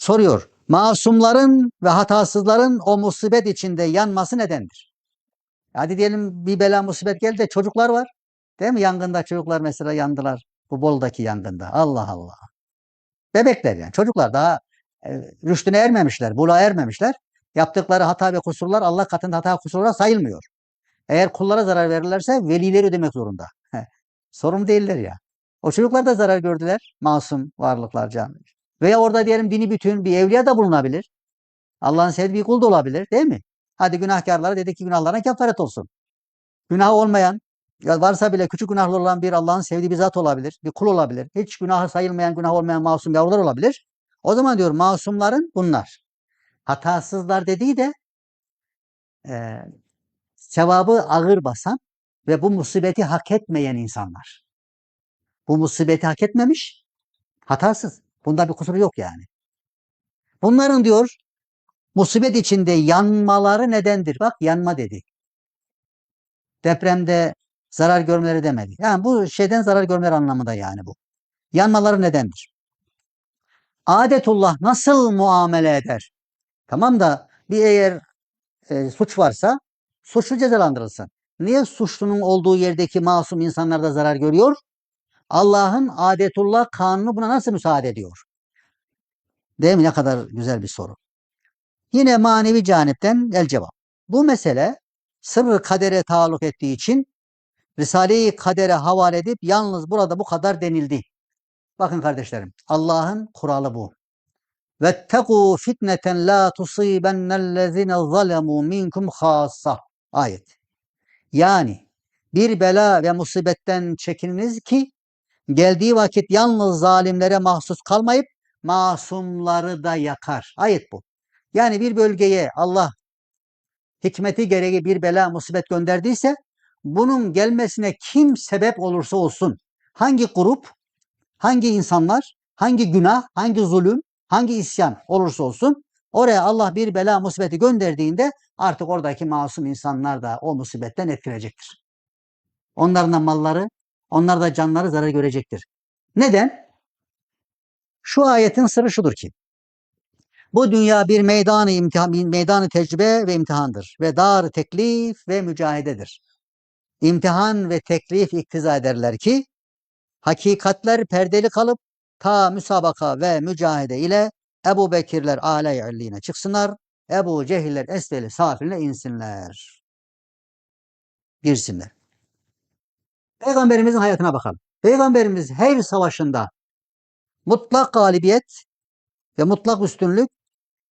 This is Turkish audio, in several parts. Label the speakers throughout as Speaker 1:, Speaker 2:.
Speaker 1: Soruyor. Masumların ve hatasızların o musibet içinde yanması nedendir? Hadi diyelim bir bela musibet geldi de çocuklar var. Değil mi? Yangında çocuklar mesela yandılar. Bu Bolu'daki yangında. Allah Allah. Bebekler yani. Çocuklar daha e, rüştüne ermemişler. Buluğa ermemişler. Yaptıkları hata ve kusurlar Allah katında hata kusurlar sayılmıyor. Eğer kullara zarar verirlerse velileri ödemek zorunda. Sorumlu değiller ya. O çocuklar da zarar gördüler. Masum varlıklar can. Veya orada diyelim dini bütün bir evliya da bulunabilir. Allah'ın sevdiği bir kul da olabilir değil mi? Hadi günahkarlara dedik ki günahlarına kefaret olsun. Günah olmayan, ya varsa bile küçük günahlı olan bir Allah'ın sevdiği bir zat olabilir, bir kul olabilir. Hiç günahı sayılmayan, günah olmayan masum yavrular olabilir. O zaman diyor masumların bunlar. Hatasızlar dediği de e, sevabı ağır basan ve bu musibeti hak etmeyen insanlar. Bu musibeti hak etmemiş, hatasız. Bunda bir kusuru yok yani. Bunların diyor musibet içinde yanmaları nedendir? Bak yanma dedi. Depremde zarar görmeleri demedi. Yani bu şeyden zarar görmeleri anlamında yani bu. Yanmaları nedendir? Adetullah nasıl muamele eder? Tamam da bir eğer e, suç varsa suçlu cezalandırılsın. Niye suçlunun olduğu yerdeki masum insanlar da zarar görüyor? Allah'ın adetullah kanunu buna nasıl müsaade ediyor? Değil mi? Ne kadar güzel bir soru. Yine manevi canipten el cevap. Bu mesele sırrı kadere taalluk ettiği için Risale-i Kader'e havale edip yalnız burada bu kadar denildi. Bakın kardeşlerim Allah'ın kuralı bu. Vettegû fitneten la tusibennellezine zalemû minkum hassa. Ayet. Yani bir bela ve musibetten çekininiz ki geldiği vakit yalnız zalimlere mahsus kalmayıp masumları da yakar. Ayet bu. Yani bir bölgeye Allah hikmeti gereği bir bela musibet gönderdiyse bunun gelmesine kim sebep olursa olsun hangi grup, hangi insanlar, hangi günah, hangi zulüm, hangi isyan olursa olsun oraya Allah bir bela musibeti gönderdiğinde artık oradaki masum insanlar da o musibetten etkilecektir. Onların da malları, onlar da canları zarar görecektir. Neden? Şu ayetin sırrı şudur ki bu dünya bir meydanı imtihan, meydanı tecrübe ve imtihandır ve dar teklif ve mücahidedir. İmtihan ve teklif iktiza ederler ki hakikatler perdeli kalıp ta müsabaka ve mücahede ile Ebu Bekirler âle-i çıksınlar, Ebu Cehiller esfeli safiline insinler. Girsinler. Peygamberimizin hayatına bakalım. Peygamberimiz her savaşında mutlak galibiyet ve mutlak üstünlük,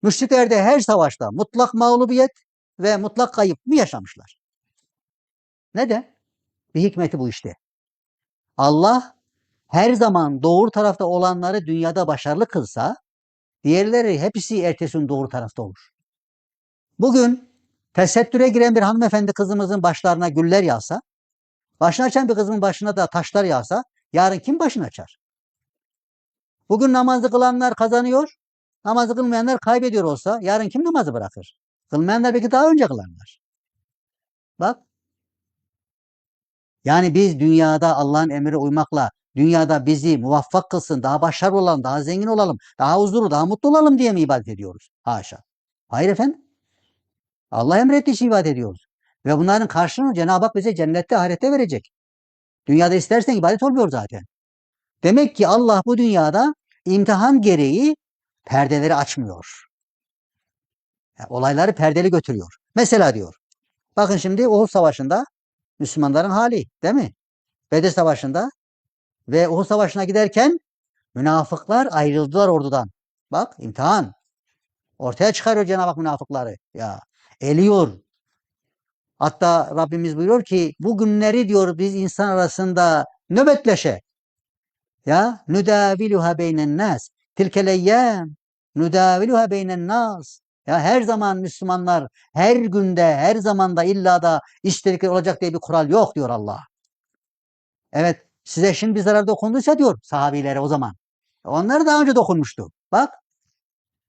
Speaker 1: müşrikler de her savaşta mutlak mağlubiyet ve mutlak kayıp mı yaşamışlar? Neden? Bir hikmeti bu işte. Allah her zaman doğru tarafta olanları dünyada başarılı kılsa, diğerleri hepsi ertesi gün doğru tarafta olur. Bugün tesettüre giren bir hanımefendi kızımızın başlarına güller yağsa, başını açan bir kızımın başına da taşlar yağsa, yarın kim başını açar? Bugün namazı kılanlar kazanıyor, namazı kılmayanlar kaybediyor olsa, yarın kim namazı bırakır? Kılmayanlar belki daha önce kılarlar. Bak, yani biz dünyada Allah'ın emrine uymakla dünyada bizi muvaffak kılsın, daha başarılı olalım, daha zengin olalım, daha huzurlu, daha mutlu olalım diye mi ibadet ediyoruz? Haşa. Hayır efendim. Allah emrettiği için ibadet ediyoruz. Ve bunların karşılığını Cenab-ı Hak bize cennette, ahirette verecek. Dünyada istersen ibadet olmuyor zaten. Demek ki Allah bu dünyada imtihan gereği perdeleri açmıyor. Yani olayları perdeli götürüyor. Mesela diyor. Bakın şimdi Uhud Savaşı'nda Müslümanların hali değil mi? Bedir Savaşı'nda ve Uhud Savaşı'na giderken münafıklar ayrıldılar ordudan. Bak imtihan. Ortaya çıkarıyor Cenab-ı Hak münafıkları. Ya eliyor. Hatta Rabbimiz buyuruyor ki bu günleri diyor biz insan arasında nöbetleşe. Ya nüdaviluha beynen nas. Tilkel eyyam nüdaviluha beynen nas. Ya her zaman Müslümanlar her günde, her zamanda illa da istedikleri olacak diye bir kural yok diyor Allah. Evet size şimdi bir zarar dokunduysa diyor sahabilere o zaman. Onlar daha önce dokunmuştu. Bak.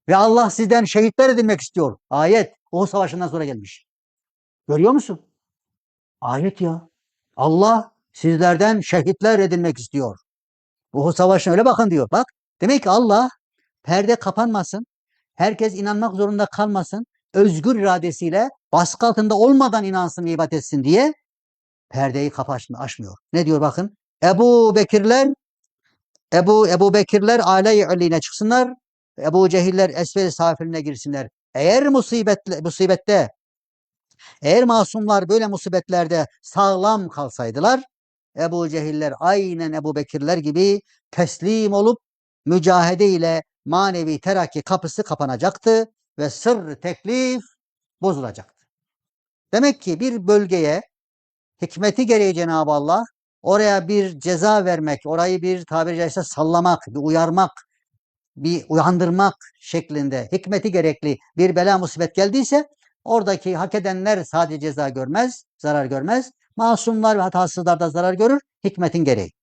Speaker 1: Ve Allah sizden şehitler edinmek istiyor. Ayet. O savaşından sonra gelmiş. Görüyor musun? Ayet ya. Allah sizlerden şehitler edinmek istiyor. Bu savaşına öyle bakın diyor. Bak. Demek ki Allah perde kapanmasın, herkes inanmak zorunda kalmasın, özgür iradesiyle baskı altında olmadan inansın ve ibadet etsin diye perdeyi kapaşmıyor, açmıyor. Ne diyor bakın? Ebu Bekirler Ebu Ebu Bekirler ulline çıksınlar. Ebu Cehiller esfel safiline girsinler. Eğer musibetle, musibette eğer masumlar böyle musibetlerde sağlam kalsaydılar Ebu Cehiller aynen Ebu Bekirler gibi teslim olup mücahede ile manevi terakki kapısı kapanacaktı ve sır teklif bozulacaktı. Demek ki bir bölgeye hikmeti gereği Cenab-ı Allah oraya bir ceza vermek, orayı bir tabiri caizse sallamak, bir uyarmak, bir uyandırmak şeklinde hikmeti gerekli bir bela musibet geldiyse oradaki hak edenler sadece ceza görmez, zarar görmez. Masumlar ve hatasızlar da zarar görür hikmetin gereği.